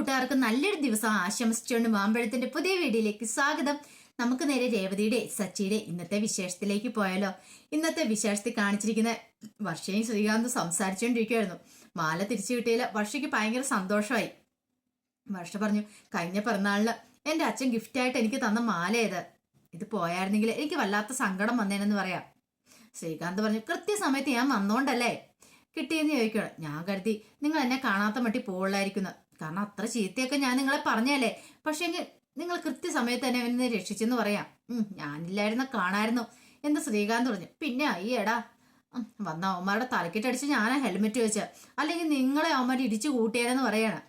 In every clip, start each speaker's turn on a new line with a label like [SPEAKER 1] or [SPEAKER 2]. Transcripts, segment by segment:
[SPEAKER 1] കൂട്ടുകാർക്ക് നല്ലൊരു ദിവസം ആശംസിച്ചുകൊണ്ട് മാമ്പഴത്തിന്റെ പുതിയ വീഡിയോയിലേക്ക് സ്വാഗതം. നമുക്ക് നേരെ രേവതിയുടെ സച്ചിയുടെ ഇന്നത്തെ വിശേഷത്തിലേക്ക് പോയാലോ. ഇന്നത്തെ വിശേഷത്തിൽ കാണിച്ചിരിക്കുന്ന വർഷയും ശ്രീകാന്തും സംസാരിച്ചുകൊണ്ടിരിക്കുകയായിരുന്നു മാല തിരിച്ചു കിട്ടിയാൽ വർഷയ്ക്ക് ഭയങ്കര സന്തോഷമായി. വർഷ പറഞ്ഞു കഴിഞ്ഞ പിറന്നാളിന് എന്റെ അച്ഛൻ ഗിഫ്റ്റായിട്ട് എനിക്ക് തന്ന മാല ഏത് ഇത് പോയായിരുന്നെങ്കിൽ എനിക്ക് വല്ലാത്ത സങ്കടം വന്നേനെന്ന് പറയാം. ശ്രീകാന്ത് പറഞ്ഞു കൃത്യസമയത്ത് ഞാൻ വന്നോണ്ടല്ലേ? കിട്ടിയെന്ന് ചോദിക്കണം ഞാൻ കരുതി നിങ്ങൾ എന്നെ കാണാത്ത മട്ടി പോളായിരിക്കുന്നു കാരണം അത്ര ചീത്തയൊക്കെ ഞാൻ നിങ്ങളെ പറഞ്ഞല്ലേ പക്ഷേ നിങ്ങൾ കൃത്യസമയത്ത് തന്നെ എന്നെ രക്ഷിച്ചെന്ന് പറയാം. ഞാനില്ലായിരുന്ന കാണായിരുന്നു. എന്ന് ശ്രീകാന്ത് പറഞ്ഞു. പിന്നെ അയ്യടാ. വന്ന അവന്മാരുടെ തലക്കിട്ടടിച്ച് ഞാനാ ഹെൽമെറ്റ് വെച്ച. അല്ലെങ്കിൽ നിങ്ങളെ അവന്മാർ ഇടിച്ചു കൂട്ടിയാലെന്ന് പറയാണ്.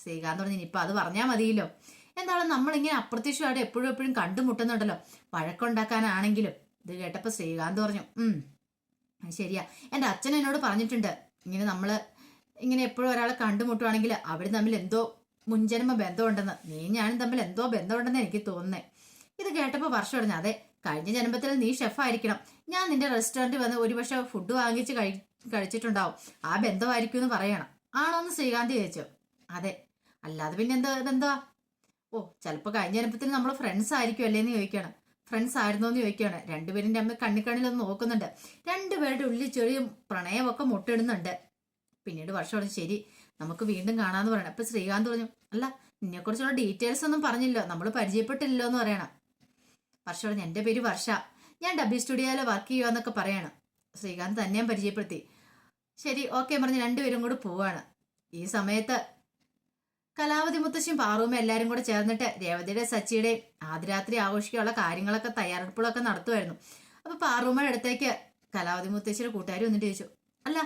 [SPEAKER 1] ശ്രീകാന്ത് പറഞ്ഞു ഇനിയിപ്പോൾ അത് പറഞ്ഞാൽ മതിയല്ലോ. എന്താണ് നമ്മളിങ്ങനെ അപ്രത്യക്ഷമായിട്ട് എപ്പോഴും എപ്പോഴും കണ്ടുമുട്ടുന്നുണ്ടല്ലോ? വഴക്കുണ്ടാക്കാനാണെങ്കിലും. ഇത് കേട്ടപ്പോൾ ശ്രീകാന്ത് പറഞ്ഞു ഉം ശരിയാ. എന്റെ അച്ഛൻ എന്നോട് പറഞ്ഞിട്ടുണ്ട്. ഇങ്ങനെ നമ്മൾ ഇങ്ങനെ എപ്പോഴും ഒരാളെ കണ്ടുമുട്ടുവാണെങ്കിൽ അവർ തമ്മിൽ എന്തോ മുൻജന്മ ബന്ധമുണ്ടെന്ന് നീ ഞാനും തമ്മിൽ എന്തോ ബന്ധമുണ്ടെന്ന് എനിക്ക് തോന്നുന്നേ. ഇത് കേട്ടപ്പോൾ വർഷം പറഞ്ഞു അതെ കഴിഞ്ഞ ജന്മത്തിൽ നീ ഷെഫായിരിക്കണം ഞാൻ നിന്റെ റെസ്റ്റോറന്റ് വന്ന് ഒരുപക്ഷെ ഫുഡ് വാങ്ങിച്ച് കഴി കഴിച്ചിട്ടുണ്ടാവും. ആ ബന്ധമായിരിക്കും എന്ന് പറയണം. ആണോന്ന് ശ്രീകാന്ത് ചോദിച്ചു. അതെ. അല്ലാതെ പിന്നെ എന്താ ബന്ധമാ ഓ ചിലപ്പോൾ കഴിഞ്ഞ ജന്മത്തിൽ നമ്മൾ ഫ്രണ്ട്സ് ആയിരിക്കും അല്ലേന്ന് ചോദിക്കണം. ഫ്രണ്ട്സ് ആയിരുന്നോ എന്ന് ചോദിക്കുകയാണ്. രണ്ടുപേരും അമ്മ കണ്ണിക്കണ്ണിലൊന്ന് നോക്കുന്നുണ്ട്. രണ്ടുപേരുടെ ഉള്ളിൽ ചെറിയ പ്രണയമൊക്കെ മുട്ടിടുന്നുണ്ട്. പിന്നീട് വർഷം പറഞ്ഞു ശരി. നമുക്ക് വീണ്ടും കാണാന്ന് പറയണം. അപ്പൊ ശ്രീകാന്ത് പറഞ്ഞു അല്ല നിന്നെക്കുറിച്ചുള്ള ഡീറ്റെയിൽസ് ഒന്നും പറഞ്ഞില്ലോ. നമ്മൾ പരിചയപ്പെട്ടില്ലല്ലോ എന്ന് പറയണം. വർഷ പറഞ്ഞു എന്റെ പേര് വർഷ. ഞാൻ ഡബ്ല്യു സ്റ്റുഡിയോയിൽ വർക്ക് ചെയ്യുക പറയണം. ശ്രീകാന്ത് തന്നെ പരിചയപ്പെടുത്തി. ശരി ഓക്കെ പറഞ്ഞ് രണ്ടുപേരും കൂടെ പോവാണ്. ഈ സമയത്ത് കലാവതി മുത്തശ്ശിയും പാറൂമ എല്ലാരും കൂടെ ചേർന്നിട്ട് രേവതിയുടെ സച്ചിയുടെ ആദ്യരാത്രി ആഘോഷിക്കാനുള്ള കാര്യങ്ങളൊക്കെ തയ്യാറെടുപ്പുകളൊക്കെ നടത്തുമായിരുന്നു അപ്പൊ പാറൂമയുടെ അടുത്തേക്ക് കലാവതി മുത്തശ്ശിയുടെ കൂട്ടുകാർ വന്നിട്ട് ചോദിച്ചു അല്ല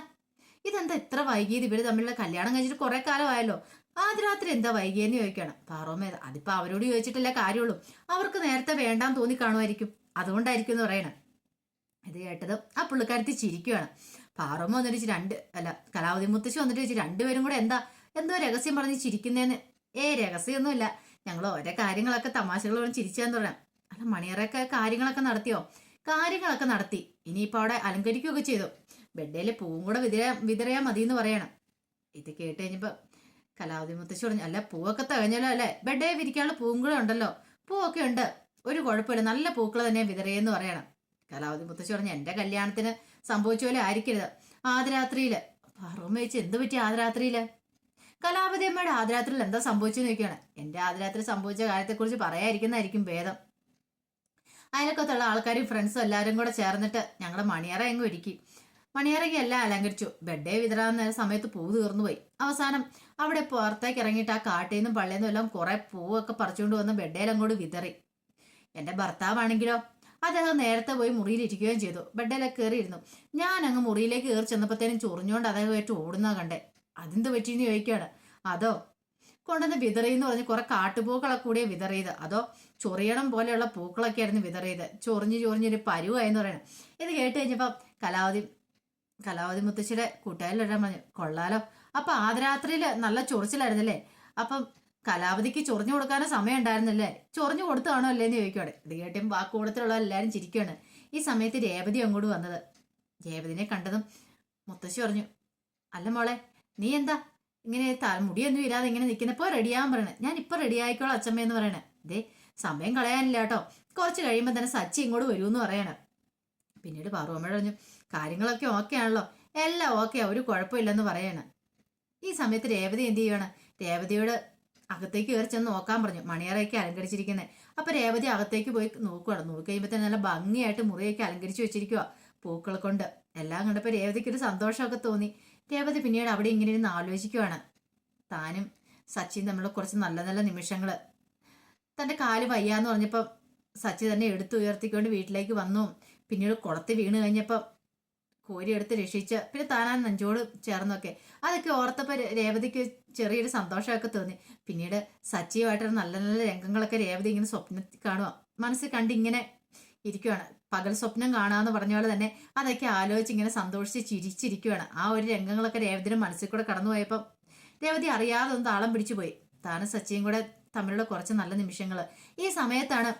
[SPEAKER 1] ഇതെന്താ ഇത്ര വൈകിയത്? ഇവർ തമ്മിലുള്ള കല്യാണം കഴിച്ചിട്ട് കുറെ കാലമായല്ലോ. ആദ്യരാത്രി എന്താ വൈകിയെന്ന് ചോദിക്കണം പാറോമേത അതിപ്പോ അവരോട് ചോദിച്ചിട്ടല്ലേ കാര്യമുള്ളൂ. അവർക്ക് നേരത്തെ വേണ്ടാന്ന് തോന്നി കാണുമായിരിക്കും. അതുകൊണ്ടായിരിക്കും എന്ന് പറയണം. ഇത് കേട്ടത് ആ പുള്ളിക്കാരത്തി ചിരിക്കുകയാണ് പാറമ്മ വന്നിട്ട് രണ്ട് അല്ല കലാവതി മുത്തശ്ശി വന്നിട്ട് ചോദിച്ചു രണ്ടുപേരും കൂടെ എന്താ എന്തോ രഹസ്യം പറഞ്ഞ് ചിരിക്കുന്നേന്ന്. ഏ രഹസ്യമൊന്നുമില്ല. ഞങ്ങൾ ഓരോ കാര്യങ്ങളൊക്കെ തമാശകൾ പറഞ്ഞ് ചിരിച്ചാന്ന് തുടങ്ങാം അല്ല മണിയറൊക്കെ കാര്യങ്ങളൊക്കെ നടത്തിയോ? കാര്യങ്ങളൊക്കെ നടത്തി. ഇനിയിപ്പോ അവിടെ അലങ്കരിക്കുകയൊക്കെ ചെയ്തു. ബെഡേലെ പൂവും കൂടെ വിതര വിതറിയാൽ മതി എന്ന് പറയണം. ഇത് കേട്ട് കഴിഞ്ഞപ്പോ കലാവതി മുത്തശ്ശി പറഞ്ഞു അല്ല പൂവൊക്കെ തകഞ്ഞല്ലോ അല്ലേ? ബെഡേ വിരിക്കാനുള്ള പൂവും കൂടെ ഉണ്ടല്ലോ. പൂവൊക്കെ ഉണ്ട്. ഒരു കുഴപ്പമില്ല. നല്ല പൂക്കൾ തന്നെ വിതറിയെന്ന് പറയണം. കലാവതി മുത്തശ്ശി പറഞ്ഞു എന്റെ കല്യാണത്തിന് സംഭവിച്ച പോലെ ആയിരിക്കരുത്. ആദ്യരാത്രിയിൽ. പറമ്പ് വെച്ച് എന്ത് പറ്റി ആദ്യരാത്രിയിൽ? കലാപതി അമ്മയുടെ ആദ്യരാത്രിയിൽ എന്താ സംഭവിച്ചെന്ന് ചോദിക്കുകയാണ്. എന്റെ ആദ്യരാത്രി സംഭവിച്ച കാര്യത്തെക്കുറിച്ച് പറയാതിരിക്കുന്നതായിരിക്കും ഭേദം. അയലക്കത്തുള്ള ആൾക്കാരും ഫ്രണ്ട്സും എല്ലാവരും കൂടെ ചേർന്നിട്ട് ഞങ്ങളുടെ മണിയറ എങ്ങും ഒരുക്കി. മണിയറയ്ക്ക് എല്ലാം അലങ്കരിച്ചു. ബെഡേ വിതറാവുന്ന സമയത്ത് പൂ തീർന്നു പോയി. അവസാനം അവിടെ പുറത്തേക്ക് ഇറങ്ങിയിട്ട് ആ കാട്ടിൽ നിന്നും പള്ളിയിൽ നിന്നും എല്ലാം കുറെ പൂവൊക്കെ പറിച്ചുകൊണ്ട് വന്ന് ബെഡേലങ്ങോട്ട് വിതറി. എന്റെ ഭർത്താവാണെങ്കിലോ? അദ്ദേഹം നേരത്തെ പോയി മുറിയിലിരിക്കുകയും ചെയ്തു. ബെഡേലൊക്കെ കയറിയിരുന്നു. ഞാൻ അങ്ങ് മുറിയിലേക്ക് കയറി ചെന്നപ്പോഴത്തേനും ചൊറിഞ്ഞുകൊണ്ട് അദ്ദേഹമായിട്ട് ഓടുന്ന കണ്ടേ. അതെന്ത് പറ്റിയെന്ന് ചോദിക്കുകയാണ്. അതോ? കൊണ്ടുവന്ന് വിതറിയെന്ന് പറഞ്ഞ് കുറെ കാട്ടുപൂക്കളൊക്കെ കൂടിയ വിതറിയത്. അതോ ചൊറിയണം പോലെയുള്ള പൂക്കളൊക്കെ ആയിരുന്നു വിതറിയത്. ചൊറിഞ്ഞ് ചൊറിഞ്ഞൊരു പരുവായെന്ന് പറയണം. ഇത് കേട്ട് കഴിഞ്ഞപ്പം കലാവതി കലാവതി മുത്തശ്ശിയുടെ കൂട്ടുകാരിലൊരാൻ പറഞ്ഞു കൊള്ളാലോ. അപ്പൊ ആദ്യരാത്രിയിൽ നല്ല ചൊറിച്ചിലായിരുന്നല്ലേ? അപ്പം കലാവതിക്ക് ചൊറിഞ്ഞു കൊടുക്കാനും സമയം ഉണ്ടായിരുന്നല്ലേ? ചൊറിഞ്ഞു കൊടുത്താണോ അല്ലേന്ന് ചോദിക്കോടെ ഇത് കേട്ടും വാക്കുകൂടത്തിലുള്ള കൂടത്തിലുള്ള എല്ലാവരും ചിരിക്കുകയാണ് ഈ സമയത്ത് രേവതി അങ്ങോട്ട് വന്നത്. രേവതിനെ കണ്ടതും മുത്തശ്ശി പറഞ്ഞു അല്ല മോളെ നീ എന്താ? ഇങ്ങനെ മുടിയൊന്നും ഇല്ലാതെ ഇങ്ങനെ നിൽക്കുന്നപ്പോ റെഡിയാകാൻ പറയണേ. ഞാൻ ഇപ്പൊ റെഡി ആയിക്കോളാം അച്ഛമ്മ എന്ന് പറയണേ. ദേ സമയം കളയാനില്ല കേട്ടോ. കുറച്ച് കഴിയുമ്പോൾ തന്നെ സച്ചി ഇങ്ങോട്ട് വരുമെന്ന് പറയണേ. പിന്നീട് പാറുവമ്മ പറഞ്ഞു കാര്യങ്ങളൊക്കെ ഓക്കെ ആണല്ലോ. എല്ലാം ഓക്കെ ഒരു കുഴപ്പമില്ലെന്ന് പറയാണ്. ഈ സമയത്ത് രേവതി എന്ത് ചെയ്യുവാണ്? രേവതിയോട് അകത്തേക്ക് കയറി ചെന്ന് നോക്കാൻ പറഞ്ഞു. മണിയറയൊക്കെ അലങ്കരിച്ചിരിക്കുന്നത് അപ്പൊ രേവതി അകത്തേക്ക് പോയി നോക്കുവാണ്. നോക്കി കഴിയുമ്പോൾ തന്നെ നല്ല ഭംഗിയായിട്ട് മുറിയൊക്കെ അലങ്കരിച്ചു വെച്ചിരിക്കുക പൂക്കൾ കൊണ്ട്. എല്ലാം കണ്ടപ്പോൾ രേവതിക്ക് ഒരു സന്തോഷമൊക്കെ തോന്നി. രേവതി പിന്നീട് അവിടെ ഇങ്ങനെ ഇരുന്ന് ആലോചിക്കുവാണ്. താനും സച്ചിൻ തമ്മിൽ കുറച്ച് നല്ല നല്ല നിമിഷങ്ങൾ തന്റെ കാൽ വയ്യാന്ന് പറഞ്ഞപ്പോൾ സച്ചി തന്നെ എടുത്തു ഉയർത്തിക്കൊണ്ട് വീട്ടിലേക്ക് വന്നു. പിന്നീട് കുളത്തിൽ വീണ് കഴിഞ്ഞപ്പോൾ കോരിയെടുത്ത് രക്ഷിച്ച് പിന്നെ താനാ നെഞ്ചോട് ചേർന്നൊക്കെ. അതൊക്കെ ഓർത്തപ്പോൾ രേവതിക്ക് ചെറിയൊരു സന്തോഷമൊക്കെ തോന്നി. പിന്നീട് സച്ചിയുമായിട്ടുള്ള നല്ല നല്ല രംഗങ്ങളൊക്കെ രേവതി ഇങ്ങനെ സ്വപ്നം കാണുക മനസ്സിൽ കണ്ട് ഇങ്ങനെ ഇരിക്കുവാണ്. പകൽ സ്വപ്നം കാണാമെന്ന് പറഞ്ഞ പോലെ തന്നെ അതൊക്കെ ആലോചിച്ച് ഇങ്ങനെ സന്തോഷിച്ച് ചിരിച്ചിരിക്കുവാണ്. ആ ഒരു രംഗങ്ങളൊക്കെ രേവതിയുടെ മനസ്സിൽ കൂടെ കടന്നു പോയപ്പം രേവതി അറിയാതെ ഒന്ന് താളം പിടിച്ചു പോയി. താനും സച്ചിയും കൂടെ തമ്മിലുള്ള കുറച്ച് നല്ല നിമിഷങ്ങൾ ഈ സമയത്താണ്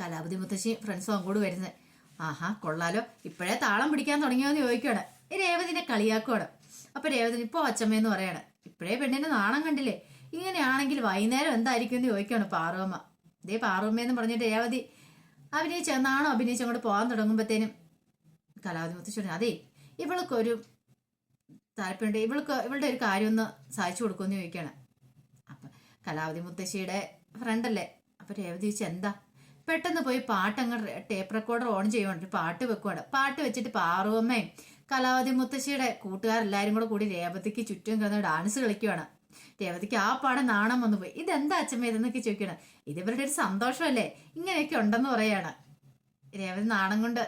[SPEAKER 1] കലാപതി മുത്തശ്ശി ഫ്രണ്ട്സും അങ്ങോട്ട് വരുന്നത്. ആഹാ കൊള്ളാലോ. ഇപ്പോഴേ താളം പിടിക്കാൻ തുടങ്ങിയോന്ന് ചോദിക്കുകയാണ്. രേവതിനെ കളിയാക്കുവാണ്. അപ്പൊ രേവതി ഇപ്പോ അച്ചമ്മയെന്ന് പറയാണ് ഇപ്പോഴേ പെണ്ണിന്റെ നാണം കണ്ടില്ലേ? ഇങ്ങനെയാണെങ്കിൽ വൈകുന്നേരം എന്തായിരിക്കും എന്ന് ചോദിക്കുകയാണ് പാറുവമ്മ ഇതേ പാറുവമ്മയെന്ന് പറഞ്ഞിട്ട് രേവതി അഭിനയിച്ച നാണോ അഭിനയിച്ച് അങ്ങോട്ട് പോകാൻ തുടങ്ങുമ്പോഴത്തേനും കലാവതി മുത്തശ്ശേരി അതെ ഇവൾക്കൊരു താല്പര്യമുണ്ട്. ഇവൾക്ക് ഇവളുടെ ഒരു കാര്യം ഒന്ന് സഹിച്ചു കൊടുക്കുമെന്ന് ചോദിക്കുകയാണ്. അപ്പം കലാവതി മുത്തശ്ശിയുടെ ഫ്രണ്ടല്ലേ അപ്പം രേവതി ചോദിച്ചു എന്താ? പെട്ടെന്ന് പോയി പാട്ട് അങ്ങ് ടേപ്പ് റെക്കോർഡർ ഓൺ ചെയ്യുവാണ്. പാട്ട് വെക്കുവാണ്. പാട്ട് വെച്ചിട്ട് പാറുവമ്മയും കലാവതി മുത്തശ്ശിയുടെ കൂട്ടുകാരെല്ലാരും കൂടെ കൂടി രേവതിക്ക് ചുറ്റും കിടന്ന് ഡാൻസ് കളിക്കുവാണ്. രേവതിക്ക് ആ പാടെ നാണം വന്നു പോയി. ഇതെന്താ അച്ഛമ്മ ഇതെന്നൊക്കെ ചോദിക്കണം ഇതിവരുടെ ഒരു സന്തോഷമല്ലേ? ഇങ്ങനെയൊക്കെ ഉണ്ടെന്ന് പറയാണ്. രേവതി നാണം കൊണ്ട്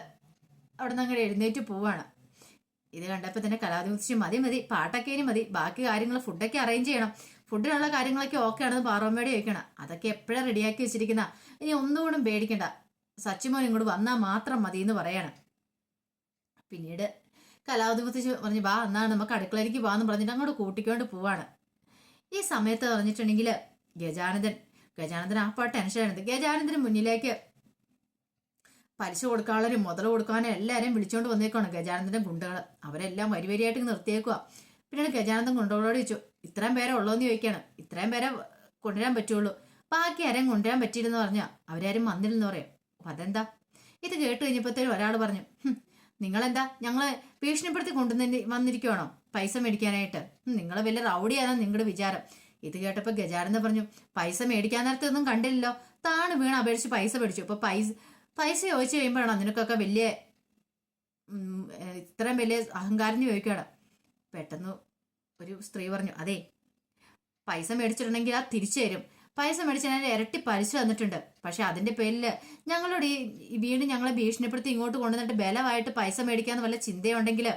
[SPEAKER 1] അവിടെ നിന്ന് അങ്ങോട്ട് എഴുന്നേറ്റ് പോവാണ്. ഇത് കണ്ടപ്പോൾ തന്നെ കലാവതി മുത്തശ്ശി മതി മതി പാട്ടൊക്കെ ഇനി മതി. ബാക്കി കാര്യങ്ങൾ ഫുഡൊക്കെ അറേഞ്ച് ചെയ്യണം. ഫുഡിനുള്ള കാര്യങ്ങളൊക്കെ ഓക്കെ ആണെന്ന് പാറമ്മയോട് ചോദിക്കണം. അതൊക്കെ എപ്പോഴും റെഡിയാക്കി വെച്ചിരിക്കുന്ന? ഇനി ഒന്നുകൂടും പേടിക്കണ്ട. സച്ചിമോൻ ഇങ്ങോട്ട് വന്നാൽ മാത്രം മതി എന്ന് പറയാണ്. പിന്നീട് കലാവധി മുത്തശ്ശി പറഞ്ഞു വാ എന്നാണ് നമുക്ക് അടുക്കളയിലേക്ക് വാന്ന് പറഞ്ഞിട്ട് അങ്ങോട്ട് കൂട്ടിക്കൊണ്ട് പോവാണ്. ഈ സമയത്ത് പറഞ്ഞിട്ടുണ്ടെങ്കിൽ ഗജാനന്ദൻ ഗജാനന്ദൻ ആ പാട്ട് ടെൻഷനായിരുന്നു ഗജാനന്ദന് മുന്നിലേക്ക് പലിശ കൊടുക്കാനുള്ളവരും മുതൽ കൊടുക്കാനും എല്ലാവരെയും വിളിച്ചുകൊണ്ട് വന്നേക്കാണ് ഗജാനന്ദന്റെ ഗുണ്ടകൾ അവരെല്ലാം വരി വരിയായിട്ട് നിർത്തിയേക്കുക പിന്നീട് ഗജാനന്ദൻ ഗുണ്ടകളോട് ചോദിച്ചു ഇത്രയും പേരെ ഉള്ളോന്ന് ചോദിക്കാണ്. ഇത്രയും പേരെ കൊണ്ടുവരാൻ പറ്റുള്ളൂ. ബാക്കി ആരെയും കൊണ്ടുവരാൻ പറ്റിയിരുന്നു പറഞ്ഞാൽ അവരാരും വന്നില്ലെന്ന് പറയും. അതെന്താ? ഇത് കേട്ട് കഴിഞ്ഞപ്പോഴത്തേനും ഒരാൾ പറഞ്ഞു "ഹും, നിങ്ങളെന്താ? ഞങ്ങളെ ഭീഷണിപ്പെടുത്തി കൊണ്ടുവന്നി വന്നിരിക്കുവാണോ? പൈസ മേടിക്കാനായിട്ട്? നിങ്ങൾ വലിയ റൗഡിയാണെന്ന് നിങ്ങളുടെ വിചാരം. ഇത് കേട്ടപ്പോൾ ഗജാനന്ദ പറഞ്ഞു പൈസ മേടിക്കാൻ നേരത്തെ ഒന്നും കണ്ടില്ലല്ലോ. താണ് വീണ് അപേക്ഷിച്ച് പൈസ മേടിച്ചു. അപ്പോൾ പൈസ പൈസ ചോദിച്ചു കഴിയുമ്പോഴാണോ നിനക്കൊക്കെ വലിയ ഇത്രയും വലിയ അഹങ്കാരം ചോദിക്കുകയാണ് പെട്ടെന്ന് ഒരു സ്ത്രീ പറഞ്ഞു അതെ പൈസ മേടിച്ചിട്ടുണ്ടെങ്കിൽ ആ തിരിച്ചു തരും. പൈസ മേടിച്ചതിന് ഇരട്ടി പലിശ തന്നിട്ടുണ്ട്. പക്ഷെ അതിന്റെ പേരിൽ ഞങ്ങളോട് ഈ വീണ്ടും ഞങ്ങളെ ഭീഷണിപ്പെടുത്തി ഇങ്ങോട്ട് കൊണ്ടുവന്നിട്ട് ബലമായിട്ട് പൈസ മേടിക്കാന്ന് വല്ല ചിന്തയുണ്ടെങ്കിൽ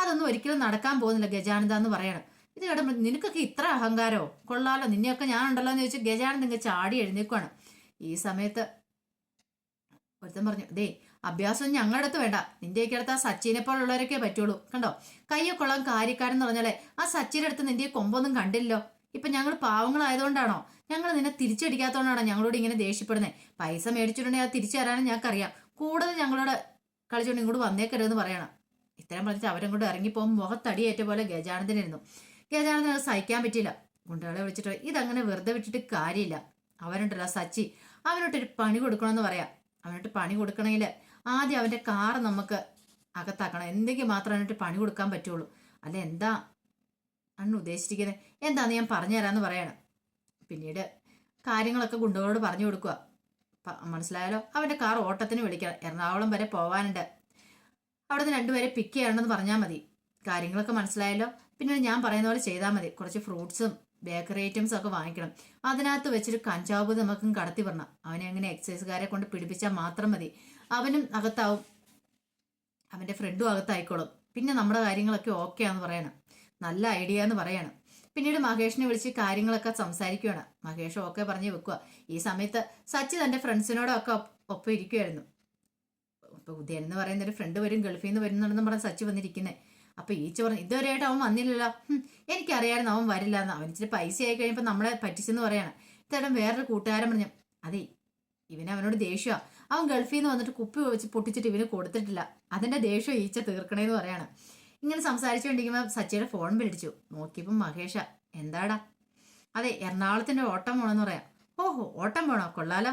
[SPEAKER 1] അതൊന്നും ഒരിക്കലും നടക്കാൻ പോകുന്നില്ല ഗജാനന്ദ എന്ന് പറയണം. ഇത് കേട്ടപ്പോൾ നിനക്കൊക്കെ ഇത്ര അഹങ്കാരോ? കൊള്ളാലോ നിന്നെയൊക്കെ ഞാൻ ഉണ്ടല്ലോ എന്ന് ചോദിച്ചു ഗജാനന്ദ ഇങ്ങ് ചാടി എഴുന്നേക്കുവാണ് ഈ സമയത്ത് ഒരുത്തൻ പറഞ്ഞു ദേ അഭ്യാസം ഞങ്ങളുടെ അടുത്ത് വേണ്ട. നിന്റെയൊക്കെ അടുത്ത് ആ സച്ചിനെ പോലുള്ളവരൊക്കെ പറ്റുള്ളൂ. കണ്ടോ? കയ്യൊക്കെ കൊള്ളാൻ കാര്യക്കാരൻ എന്ന് പറഞ്ഞാലേ ആ സച്ചിന്റെ അടുത്ത് നിന്റെ കൊമ്പൊന്നും കണ്ടില്ലല്ലോ. ഇപ്പൊ ഞങ്ങൾ പാവങ്ങളായതുകൊണ്ടാണോ? ഞങ്ങൾ നിന്നെ തിരിച്ചടിക്കാത്തതുകൊണ്ടാണോ ഞങ്ങളോട് ഇങ്ങനെ ദേഷ്യപ്പെടുന്നത് പൈസ മേടിച്ചിട്ടുണ്ടെങ്കിൽ അത് തിരിച്ചു തരാനും ഞങ്ങൾക്കറിയാം. കൂടുതൽ ഞങ്ങളോട് കളിച്ചോണ്ട് ഇങ്ങോട്ട് വന്നേക്കരുതെന്ന് പറയണം. ഇത്രയും പറഞ്ഞിട്ട് അവരും ഇറങ്ങി ഇറങ്ങിപ്പോകുമ്പോൾ മുഖത്തടിയേറ്റ പോലെ ഗജാനന്ദനായിരുന്നു. ഗജാനന്ദൻ അത് സഹിക്കാൻ പറ്റിയില്ല. ഗുണ്ടകളെ വിളിച്ചിട്ട് ഇതങ്ങനെ വെറുതെ വിട്ടിട്ട് കാര്യമില്ല. അവനുണ്ടല്ലോ സച്ചി. അവനോട്ടൊരു പണി കൊടുക്കണമെന്ന് പറയാം. അവനോട്ട് പണി കൊടുക്കണമെങ്കിൽ ആദ്യം അവന്റെ കാർ നമുക്ക് അകത്താക്കണം. എന്തെങ്കിലും മാത്രം അവനോട്ട് പണി കൊടുക്കാൻ പറ്റുള്ളൂ. അല്ല എന്താ അന്ന് ഉദ്ദേശിച്ചിരിക്കുന്നത് എന്താന്ന് ഞാൻ പറഞ്ഞു തരാമെന്ന് പറയണം. പിന്നീട് കാര്യങ്ങളൊക്കെ ഗുണ്ടകളോട് പറഞ്ഞു കൊടുക്കുക. മനസ്സിലായാലോ? അവന്റെ കാർ ഓട്ടത്തിന് വിളിക്കണം. എറണാകുളം വരെ പോവാനുണ്ട്. അവിടെ നിന്ന് രണ്ടുപേരെ പിക്ക് ചെയ്യണമെന്ന് പറഞ്ഞാൽ മതി. കാര്യങ്ങളൊക്കെ മനസ്സിലായല്ലോ? പിന്നെ ഞാൻ പറയുന്ന പോലെ ചെയ്താൽ മതി. കുറച്ച് ഫ്രൂട്ട്സും ബേക്കറി ഐറ്റംസ് ഒക്കെ വാങ്ങിക്കണം. അതിനകത്ത് വെച്ചൊരു കഞ്ചാവ് നമുക്കും കടത്തി വരണം അവനെ അങ്ങനെ എക്സൈസുകാരെ കൊണ്ട് പിടിപ്പിച്ചാൽ മാത്രം മതി. അവനും അകത്താവും. അവന്റെ ഫ്രണ്ടും അകത്തായിക്കോളും. പിന്നെ നമ്മുടെ കാര്യങ്ങളൊക്കെ ഓക്കെ ആന്ന് പറയണം. നല്ല ഐഡിയ എന്ന് പറയണം. പിന്നീട് മഹേഷിനെ വിളിച്ച് കാര്യങ്ങളൊക്കെ സംസാരിക്കുകയാണ് മഹേഷ് ഓക്കെ പറഞ്ഞ് വെക്കുക ഈ സമയത്ത് സച്ചി തന്റെ ഫ്രണ്ട്സിനോടൊക്കെ ഒപ്പ് ഒപ്പം ഇരിക്കുമായിരുന്നു ഇപ്പൊ ഉദയൻ എന്ന് പറയുന്ന ഒരു ഫ്രണ്ട് വരും ഗൾഫിൽ നിന്ന് വരുന്നുണ്ടെന്ന് പറഞ്ഞ് സച്ചി വന്നിരിക്കുന്നത് അപ്പൊ ഈച്ച പറഞ്ഞു ഇതുവരെയായിട്ട് അവൻ വന്നില്ലല്ലോ. എനിക്കറിയായിരുന്നു അവൻ വരില്ല എന്ന് അവൻ ഇച്ചിരി പൈസ ആയി കഴിയുമ്പോൾ നമ്മളെ പറ്റിച്ചെന്ന് പറയാണ്. ഇത്തേടം വേറൊരു കൂട്ടുകാരൻ പറഞ്ഞു അതെ ഇവന് അവനോട് ദേഷ്യമാ അവൻ ഗൾഫിൽ നിന്ന് വന്നിട്ട് കുപ്പി വെച്ച് പൊട്ടിച്ചിട്ട് ഇവന് കൊടുത്തിട്ടില്ല. അതിന്റെ ദേഷ്യം ഈച്ച തീർക്കണേന്ന് പറയാണ്. ഇങ്ങനെ സംസാരിച്ചുകൊണ്ടിരിക്കുമ്പോൾ സച്ചിയുടെ ഫോൺ വിളിച്ചു നോക്കിയപ്പോൾ മഹേഷ എന്താടാ? അതെ എറണാകുളത്തിന്റെ ഓട്ടം പോണെന്ന് പറയാം. ഓഹോ ഓട്ടം പോണോ? കൊള്ളാലോ.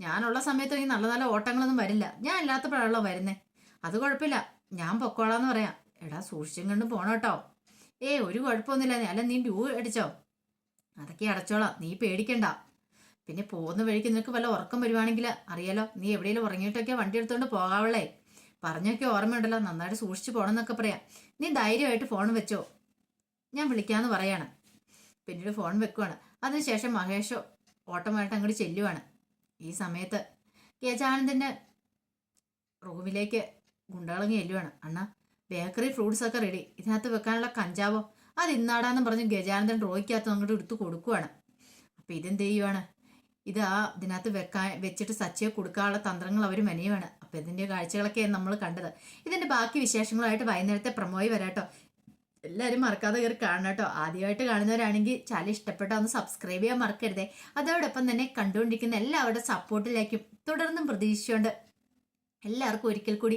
[SPEAKER 1] ഞാനുള്ള സമയത്ത് ഈ നല്ല നല്ല ഓട്ടങ്ങളൊന്നും വരില്ല. ഞാൻ ഇല്ലാത്തപ്പോഴാണല്ലോ വരുന്നേ. അത് കുഴപ്പമില്ല. ഞാൻ പൊക്കോളാന്ന് പറയാം. എടാ സൂക്ഷിച്ചും കണ്ടും പോണം കേട്ടോ. ഏ ഒരു കുഴപ്പമൊന്നുമില്ല. അല്ല നീ ഡ്യൂ അടിച്ചോ? അതൊക്കെ അടച്ചോളാം. നീ പേടിക്കണ്ട. പിന്നെ പോകുന്ന വഴിക്ക് നിനക്ക് വല്ല ഉറക്കം വരുവാണെങ്കിൽ അറിയാലോ. നീ എവിടെയെങ്കിലും ഉറങ്ങിയിട്ടൊക്കെ വണ്ടി എടുത്തോണ്ട് പോകാവളേ. പറഞ്ഞൊക്കെ ഓർമ്മയുണ്ടല്ലോ. നന്നായിട്ട് സൂക്ഷിച്ച് പോകണം എന്നൊക്കെ പറയാം. നീ ധൈര്യമായിട്ട് ഫോൺ വെച്ചോ. ഞാൻ വിളിക്കാന്ന് പറയാണ്. പിന്നീട് ഫോൺ വെക്കുവാണ്. അതിനുശേഷം മഹേഷോ ഓട്ടമായിട്ട് അങ്ങോട്ട് ചെല്ലുവാണ്. ഈ സമയത്ത് ഗജാനന്ദന്റെ റൂമിലേക്ക് ഗുണ്ടകളങ്ങി ചെല്ലുവാണ്. അണ്ണ ബേക്കറി ഫ്രൂട്ട്സ് ഒക്കെ റെഡി. ഇതിനകത്ത് വെക്കാനുള്ള കഞ്ചാവോ? അത് ഇന്നാടാന്ന് പറഞ്ഞ് ഗജാനന്ദൻ റോയ്ക്കകത്ത് അങ്ങോട്ട് എടുത്ത് കൊടുക്കുവാണ്. അപ്പൊ ഇതെന്ത് ചെയ്യുവാണ്? ഇത് ആ ഇതിനകത്ത് വെക്കാൻ വെച്ചിട്ട് സച്ചിയെ കൊടുക്കാനുള്ള തന്ത്രങ്ങൾ അവർ മെനയുവാണ്. അപ്പൊ ഇതിന്റെ കാഴ്ചകളൊക്കെയാണ് നമ്മൾ കണ്ടത്. ഇതിന്റെ ബാക്കി വിശേഷങ്ങളായിട്ട് വൈകുന്നേരത്തെ പ്രമോയി വരാട്ടോ എല്ലാവരും മറക്കാതെ കയറി കാണണം കേട്ടോ. ആദ്യമായിട്ട് കാണുന്നവരാണെങ്കിൽ ചാനൽ ഇഷ്ടപ്പെട്ടോ ഒന്ന് സബ്സ്ക്രൈബ് ചെയ്യാൻ മറക്കരുതേ. അതോടൊപ്പം തന്നെ കണ്ടുകൊണ്ടിരിക്കുന്ന എല്ലാവരുടെ സപ്പോർട്ടിലേക്കും തുടർന്നും പ്രതീക്ഷിച്ചുകൊണ്ട് എല്ലാവർക്കും ഒരിക്കൽ കൂടി